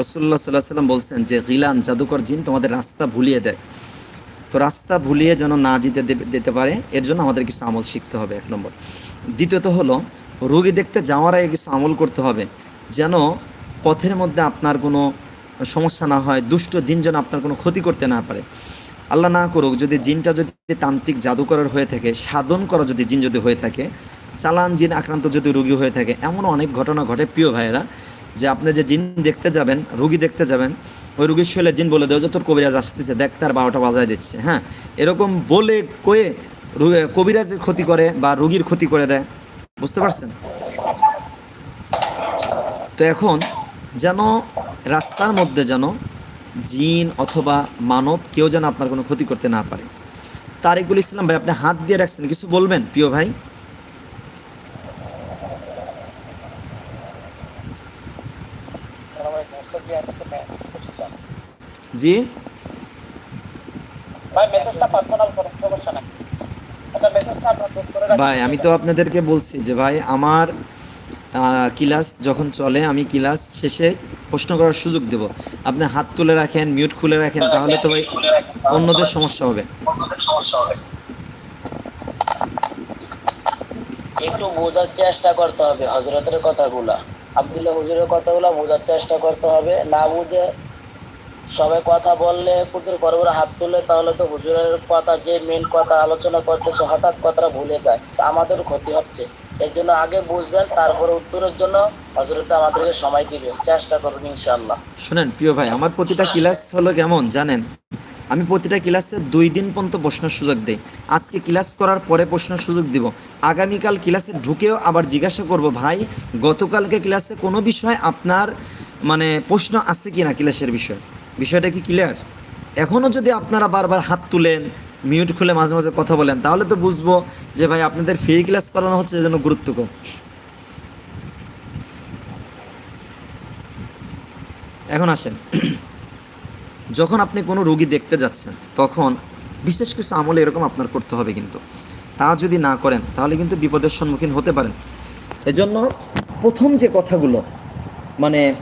রসুল্লাহ সাল্লাহ সাল্লাম বলছেন যে, গিলান, জাদুকর জিন তোমাদের রাস্তা ভুলিয়ে দেয়। তো রাস্তা ভুলিয়ে যেন না জিতে দিতে পারে, এর জন্য আমাদের কিছু আমল শিখতে হবে, এক নম্বর। দ্বিতীয়ত হলো, রোগী দেখতে যাওয়ার আগে কিছু আমল করতে হবে, যেন পথের মধ্যে আপনার কোনো সমস্যা না হয়, দুষ্ট জিন যেন আপনার কোনো ক্ষতি করতে না পারে। আল্লাহ না করুক, যদি জিনটা যদি তান্ত্রিক জাদুকরের হয়ে থাকে, সাধন করা যদি জিন যদি হয়ে থাকে, চালান জিন আক্রান্ত যদি রোগী হয়ে থাকে এমন অনেক ঘটনা ঘটে, প্রিয় ভাইয়েরা। যে আপনি যে জিন দেখতে যাবেন, রুগী দেখতে যাবেন, ওই রুগীর শৈলে জিন বলে দেয় যে তোর কবিরাজ আসতেছে, দেখ তার বারোটা বাজায় দিচ্ছে। হ্যাঁ এরকম বলে কয়ে কবিরাজের ক্ষতি করে বা রুগীর ক্ষতি করে দেয়। বুঝতে পারছেন? তো এখন যেন রাস্তার মধ্যে যেন জিন অথবা মানব কেউ যেন আপনার কোনো ক্ষতি করতে না পারে। তারিকুল ইসলাম ভাই, আপনি হাত দিয়ে রাখছেন, কিছু বলবেন প্রিয় ভাই জি ভাই মেসেজটা পার্সোনাল করেন সমস্যা নাই আচ্ছা মেসেজটা আপনার চেক করে রাখুন ভাই আমি তো আপনাদেরকে বলছি যে ভাই আমার ক্লাস যখন চলে আমি ক্লাস শেষে প্রশ্ন করার সুযোগ দেব। আপনি হাত তুলে রাখেন মিউট খুলে রাখেন তাহলে তো ভাই অন্যদের সমস্যা হবে। একটু বোঝার চেষ্টা করতে হবে হজরতের কথাগুলা। আব্দুল্লাহ হুজুরের কথাগুলা বোঝার চেষ্টা করতে হবে। না বুঝে সবাই কথা বললে কুতুর বড় হাত তুলে, তাহলে তো হুজুরের কথা যে মেন কথা আলোচনা করতেছে হঠাৎ কথাটা ভুলে যায়। তা আমাদের ক্ষতি হচ্ছে। এর জন্য আগে বুঝবেন, তারপরে উত্তরের জন্য হজরত আমাদেরকে সময় দিবে চেষ্টা করুন ইনশাল্লাহ শুনেন, প্রিয় ভাই, আমার প্রতিটা ক্লাস হলো কেমন জানেন? আমি প্রতিটা ক্লাসে দুই দিন পর্যন্ত প্রশ্নের সুযোগ দেই। আজকে ক্লাস করার পরে প্রশ্নের সুযোগ দিব। আগামীকাল ক্লাসে ঢুকেও আবার জিজ্ঞাসা করব, ভাই, গতকালকে ক্লাসে কোনো বিষয় আপনার মানে প্রশ্ন আছে কি না ক্লাসের বিষয়? বিষয়টা কি ক্লিয়ার এখনও যদি আপনারা বারবার হাত তুলেন মিউট খুলে মাঝে মাঝে কথা বলেন, তাহলে তো বুঝব যে, ভাই, আপনাদের ফ্রি ক্লাস করানো হচ্ছে এজন্য গুরুত্ব কম এখন আসেন। যখন আপনি কোনো রোগী দেখতে যাচ্ছেন, তখন বিশেষ কিছু আমল এরকম আপনার করতে হবে কিন্তু। তা যদি না করেন, তাহলে কিন্তু বিপদের সম্মুখীন হতে পারেন। এজন্য প্রথম যে কথাগুলো মানে